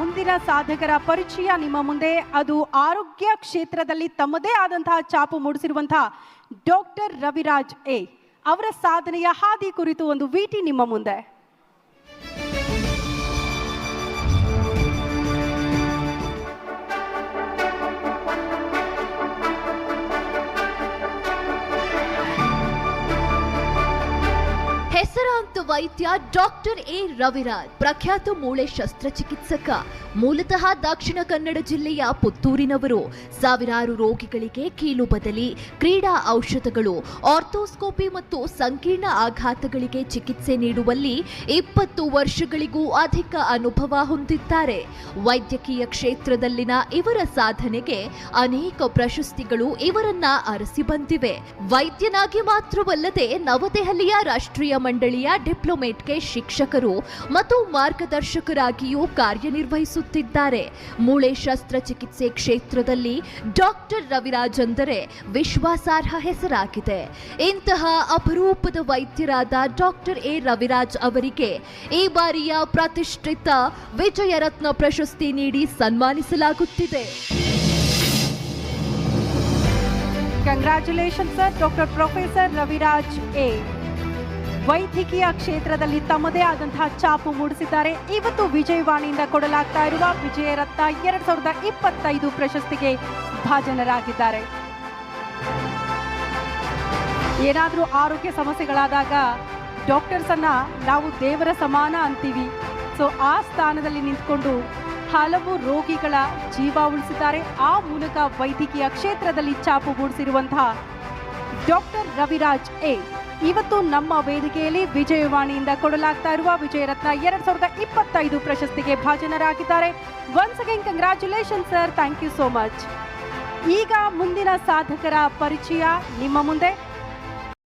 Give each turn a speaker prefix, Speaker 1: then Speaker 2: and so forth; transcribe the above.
Speaker 1: ಮುಂದಿನ ಸಾಧಕರ ಪರಿಚಯ ನಿಮ್ಮ ಮುಂದೆ. ಅದು ಆರೋಗ್ಯ ಕ್ಷೇತ್ರದಲ್ಲಿ ತಮ್ಮದೇ ಆದಂತಹ ಚಾಪು ಮೂಡಿಸಿರುವಂತಹ ಡಾಕ್ಟರ್ ರವಿರಾಜ್ ಎ. ಅವರ ಸಾಧನೆಯ ಹಾದಿ ಕುರಿತು ಒಂದು ವಿಟಿ ನಿಮ್ಮ ಮುಂದೆ.
Speaker 2: ಹೆಸರಾಂತ ವೈದ್ಯ ಡಾಕ್ಟರ್ ಎ ರವಿರಾಜ್. ಪ್ರಖ್ಯಾತ ಮೂಳೆ ಶಸ್ತ್ರಚಿಕಿತ್ಸಕ, ಮೂಲತಃ ದಕ್ಷಿಣ ಕನ್ನಡ ಜಿಲ್ಲೆಯ ಪುತ್ತೂರಿನವರು. ಸಾವಿರಾರು ರೋಗಿಗಳಿಗೆ ಕೀಲು ಬದಲಿ ಕ್ರೀಡಾ ಔಷಧಗಳು, ಆರ್ಥೋಸ್ಕೋಪಿ ಮತ್ತು ಸಂಕೀರ್ಣ ಆಘಾತಗಳಿಗೆ ಚಿಕಿತ್ಸೆ ನೀಡುವಲ್ಲಿ ಇಪ್ಪತ್ತು ವರ್ಷಗಳಿಗೂ ಅಧಿಕ ಅನುಭವ ಹೊಂದಿದ್ದಾರೆ. ವೈದ್ಯಕೀಯ ಕ್ಷೇತ್ರದಲ್ಲಿನ ಇವರ ಸಾಧನೆಗೆ ಅನೇಕ ಪ್ರಶಸ್ತಿಗಳು ಇವರನ್ನ ಅರಸಿ ಬಂದಿವೆ. ವೈದ್ಯನಾಗಿ ಮಾತ್ರವಲ್ಲದೆ ನವದೆಹಲಿಯ ರಾಷ್ಟ್ರೀಯ ಮಂಡಳಿಯ ಡಿಪ್ಲೊಮೇಟ್ಗೆ ಶಿಕ್ಷಕರು ಮತ್ತು ಮಾರ್ಗದರ್ಶಕರಾಗಿಯೂ ಕಾರ್ಯನಿರ್ವಹಿಸುತ್ತಿದ್ದಾರೆ. ಮೂಳೆ ಶಸ್ತ್ರಚಿಕಿತ್ಸೆ ಕ್ಷೇತ್ರದಲ್ಲಿ ಡಾಕ್ಟರ್ ರವಿರಾಜ್ ಅಂದರೆ ವಿಶ್ವಾಸಾರ್ಹ ಹೆಸರಾಗಿದೆ. ಇಂತಹ ಅಪರೂಪದ ವೈದ್ಯರಾದ ಡಾಕ್ಟರ್ ಎ ರವಿರಾಜ್ ಅವರಿಗೆ ಈ ಬಾರಿಯ ಪ್ರತಿಷ್ಠಿತ ವಿಜಯರತ್ನ ಪ್ರಶಸ್ತಿ ನೀಡಿ ಸನ್ಮಾನಿಸಲಾಗುತ್ತಿದೆ.
Speaker 1: Congratulations, sir doctor professor Raviraj A ವೈದ್ಯಕೀಯ ಕ್ಷೇತ್ರದಲ್ಲಿ ತಮ್ಮದೇ ಆದಂತಹ ಚಾಪು ಮೂಡಿಸಿದ್ದಾರೆ. ಇವತ್ತು ವಿಜಯವಾಣಿಯಿಂದ ಕೊಡಲಾಗ್ತಾ ಇರುವ ವಿಜಯರತ್ನ ಎರಡ್ ಸಾವಿರದ ಇಪ್ಪತ್ತೈದು ಪ್ರಶಸ್ತಿಗೆ ಭಾಜನರಾಗಿದ್ದಾರೆ. ಏನಾದರೂ ಆರೋಗ್ಯ ಸಮಸ್ಯೆಗಳಾದಾಗ ಡಾಕ್ಟರ್ಸ್ ಅನ್ನ ನಾವು ದೇವರ ಸಮಾನ ಅಂತೀವಿ. ಸೊ, ಆ ಸ್ಥಾನದಲ್ಲಿ ನಿಂತ್ಕೊಂಡು ಹಲವು ರೋಗಿಗಳ ಜೀವ ಉಳಿಸಿದ್ದಾರೆ. ಆ ಮೂಲಕ ವೈದ್ಯಕೀಯ ಕ್ಷೇತ್ರದಲ್ಲಿ ಚಾಪು ಮೂಡಿಸಿರುವಂತಹ ಡಾಕ್ಟರ್ ರವಿರಾಜ್ ಎ. ಇವತ್ತು ನಮ್ಮ ವೇದಿಕೆಯಲ್ಲಿ ವಿಜಯವಾಣಿಯಿಂದ ಕೊಡಲಾಗ್ತಾ ಇರುವ ವಿಜಯರತ್ನ ಎರಡ್ ಸಾವಿರದ ಇಪ್ಪತ್ತೈದು ಪ್ರಶಸ್ತಿಗೆ ಭಾಜನರಾಗಿದ್ದಾರೆ. Once again congratulation sir thank you so much ಈಗ ಮುಂದಿನ ಸಾಧಕರ ಪರಿಚಯ ನಿಮ್ಮ ಮುಂದೆ.